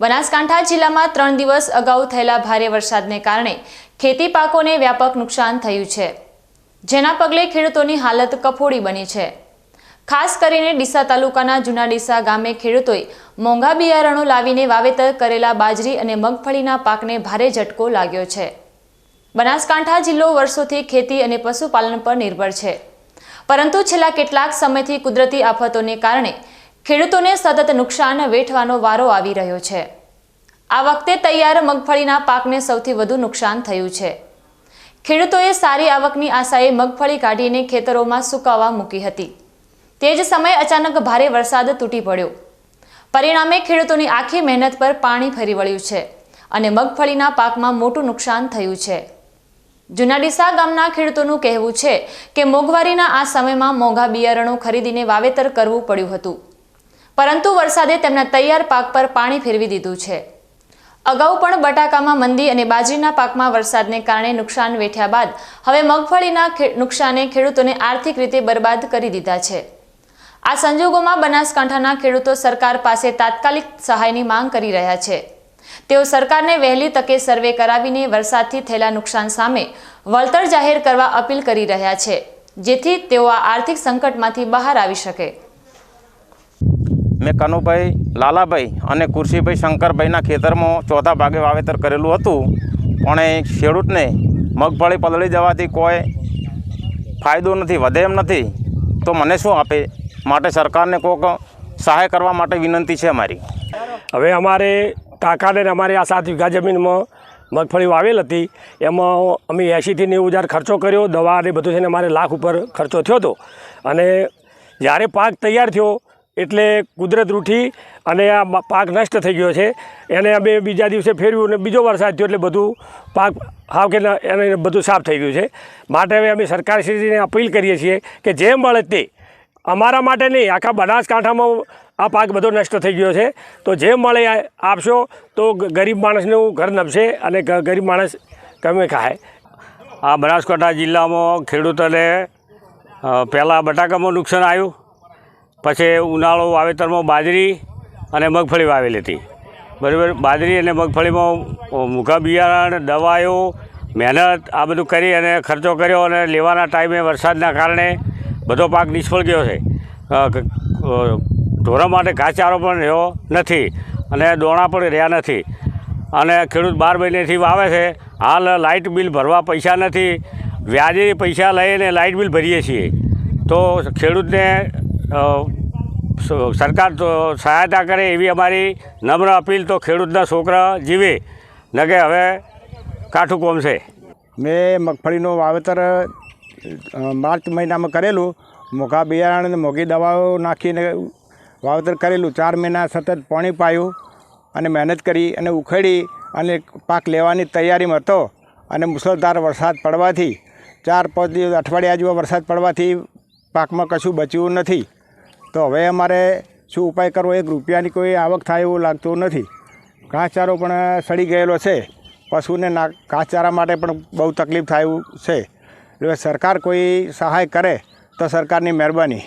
બનાસકાંઠા જિલ્લામાં ત્રણ દિવસ અગાઉ થયેલા ભારે વરસાદને કારણે ખેતી પાકોને વ્યાપક નુકસાન થયું છે. જેના પગલે ખેડૂતોની હાલત કફોડી બની છે. ખાસ કરીને ડીસા તાલુકાના જૂના ડીસા ગામે ખેડૂતોએ મોંઘા બિયારણો લાવીને વાવેતર કરેલા બાજરી અને મગફળીના પાકને ભારે ઝટકો લાગ્યો છે. બનાસકાંઠા જિલ્લો વર્ષોથી ખેતી અને પશુપાલન પર નિર્ભર છે. પરંતુ છેલ્લા કેટલાક સમયથી કુદરતી આફતોને કારણે ખેડૂતોને સતત નુકસાન વેઠવાનો વારો આવી રહ્યો છે. આ વખતે તૈયાર મગફળીના પાકને સૌથી વધુ નુકસાન થયું છે. ખેડૂતોએ સારી આવકની આશાએ મગફળી કાઢીને ખેતરોમાં સુકાવા મૂકી હતી. તે જ સમયે અચાનક ભારે વરસાદ તૂટી પડ્યો. પરિણામે ખેડૂતોની આખી મહેનત પર પાણી ફરી વળ્યું છે અને મગફળીના પાકમાં મોટું નુકસાન થયું છે. જુનાડીસા ગામના ખેડૂતોનું કહેવું છે કે મોંઘવારીના આ સમયમાં મોંઘા બિયારણો ખરીદીને વાવેતર કરવું પડ્યું હતું. પરંતુ વરસાદે તેમના તૈયાર પાક પર પાણી ફેરવી દીધું છે. અગાઉ પણ બટાકામાં મંદી અને બાજરીના પાકમાં વરસાદને કારણે નુકસાન વેઠ્યા બાદ હવે મગફળીના નુકસાને ખેડૂતોને આર્થિક રીતે બરબાદ કરી દીધા છે. આ સંજોગોમાં બનાસકાંઠાના ખેડૂતો સરકાર પાસે તાત્કાલિક સહાયની માંગ કરી રહ્યા છે. તેઓ સરકારને વહેલી તકે સર્વે કરાવીને વરસાદથી થયેલા નુકસાન સામે વળતર જાહેર કરવા અપીલ કરી રહ્યા છે, જેથી તેઓ આ આર્થિક સંકટમાંથી બહાર આવી શકે. મેં કનુભાઈ, લાલાભાઈ અને કુરશીભાઈ શંકરભાઈના ખેતરમાં ચોથા ભાગે વાવેતર કરેલું હતું. પણ એ ખેડૂતને મગફળી પલળી જવાથી કોઈ ફાયદો નથી, વધે એમ નથી. તો મને શું આપે? માટે સરકારને કોઈક સહાય કરવા માટે વિનંતી છે અમારી. હવે અમારે કાકાને અમારે આ સાત વીઘા જમીનમાં મગફળી વાવેલ હતી. એમાં અમે એંશીથી નેવું હજાર ખર્ચો કર્યો. દવા ને બધું થઈને અમારે લાખ ઉપર ખર્ચો થયો હતો. અને જ્યારે પાક તૈયાર થયો એટલે કુદરત રૂઠી અને આ પાક નષ્ટ થઈ ગયો છે. એને અમે બીજા દિવસે ફેરવ્યું અને બીજો વરસાદ થયો એટલે બધું પાક હાવ કે એને બધું સાફ થઈ ગયું છે. માટે હવે અમે સરકારશ્રીને અપીલ કરીએ છીએ કે જે મળે તે અમારા માટે નહીં, આખા બનાસકાંઠામાં આ પાક બધો નષ્ટ થઈ ગયો છે. તો જે મળે આપશો તો ગરીબ માણસનું ઘર નભશે અને ગરીબ માણસ ગમે ખાય. આ બનાસકાંઠા જિલ્લામાં ખેડૂતોને પહેલાં બટાકામાં નુકસાન આવ્યું. પછી ઉનાળો વાવેતરમાં બાજરી અને મગફળી વાવેલી હતી. બરાબર? બાજરી અને મગફળીમાં મૂઘા બિયારણ, દવાઓ, મહેનત, આ બધું કરી અને ખર્ચો કર્યો અને લેવાના ટાઈમે વરસાદના કારણે બધો પાક નિષ્ફળ ગયો છે. ઢોરા માટે ઘાસચારો પણ રહ્યો નથી અને દોણા પણ રહ્યા નથી. અને ખેડૂત બાર મહિનેથી વાવે છે. હાલ લાઇટ બિલ ભરવા પૈસા નથી. વ્યાજે પૈસા લઈને લાઇટ બિલ ભરીએ છીએ. તો ખેડૂતને સરકાર સહાયતા કરે એવી અમારી નમ્ર અપીલ તો ખેડૂતના છોકરા જીવે. ન હવે કાઠું કોમશે મેં મગફળીનું વાવેતર માર્ચ મહિનામાં કરેલું. મોઘા બિયારણ અને મોઘી દવાઓ નાખીને વાવેતર કરેલું. ચાર મહિના સતત પાણી પાયું અને મહેનત કરી અને ઉખેડી અને પાક લેવાની તૈયારીમાં હતો અને મુસળધાર વરસાદ પડવાથી, ચાર પાંચ દિવસ અઠવાડિયા જેવો વરસાદ પડવાથી પાકમાં કશું બચ્યું નથી. તો હવે અમારે શું ઉપાય કરવો? એક રૂપિયાની કોઈ આવક થાય એવું લાગતું નથી. ઘાસચારો પણ સડી ગયેલો છે. પશુને ના, ઘાસચારા માટે પણ બહુ તકલીફ થાય એવું છે. એટલે સરકાર કોઈ સહાય કરે, તો સરકારની મહેરબાની.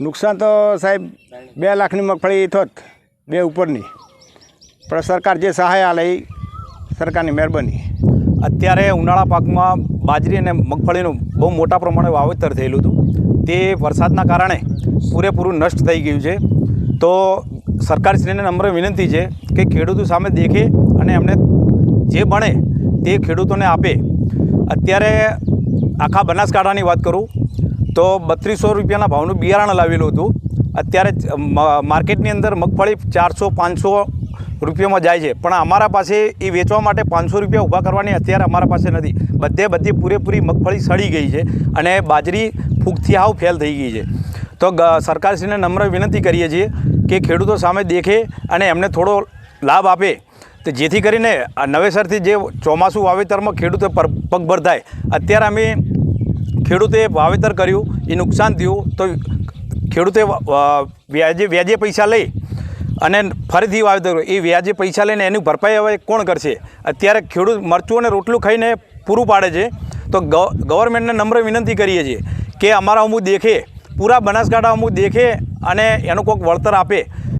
નુકસાન તો સાહેબ, બે લાખની મગફળી થોત, બે ઉપરની. પણ સરકાર જે સહાય આલે સરકારની મહેરબાની. અત્યારે ઉનાળા પાકમાં બાજરી અને મગફળીનું બહુ મોટા પ્રમાણે વાવેતર થયેલું હતું. તે વરસાદના કારણે પૂરેપૂરું નષ્ટ થઈ ગયું છે. તો સરકારશ્રીને નમ્ર વિનંતી છે કે ખેડૂતો સામે દેખે અને એમને જે બને તે ખેડૂતોને આપે. અત્યારે આખા બનાસકાંઠાની વાત કરું, તો બત્રીસો રૂપિયાના ભાવનું બિયારણ લાવેલું હતું. અત્યારે માર્કેટની અંદર મગફળી ચારસો, પાંચસો રૂપિયામાં જાય છે. પણ અમારા પાસે એ વેચવા માટે પાંચસો રૂપિયા ઊભા કરવાની અત્યારે અમારા પાસે નથી. બધે બધી પૂરેપૂરી મગફળી સડી ગઈ છે અને બાજરી ફૂગથી હાવ ફેલ થઈ ગઈ છે. તો સરકારશ્રીને નમ્ર વિનંતી કરીએ છીએ કે ખેડૂતો સામે દેખે અને એમને થોડો લાભ આપે. તો જેથી કરીને નવેસરથી જે ચોમાસું વાવેતરમાં ખેડૂતો પગભર થાય અત્યારે અમે ખેડૂતે વાવેતર કર્યું, એ નુકસાન થયું. તો ખેડૂતે વ્યાજે વ્યાજે પૈસા લઈ અને ફરીથી વાવેતર. એ વ્યાજે પૈસા લઈને એની ભરપાઈ હવે કોણ કરશે અત્યારે ખેડૂત મરચું અને રોટલું ખાઈને પૂરું પાડે છે, તો ગવ- ગવર્મેન્ટને નમ્ર વિનંતી કરીએ છીએ કે અમારા અમુક દેખે, પૂરા બનાસકાંઠા અમુક દેખે અને એનું કોઈક વળતર આપે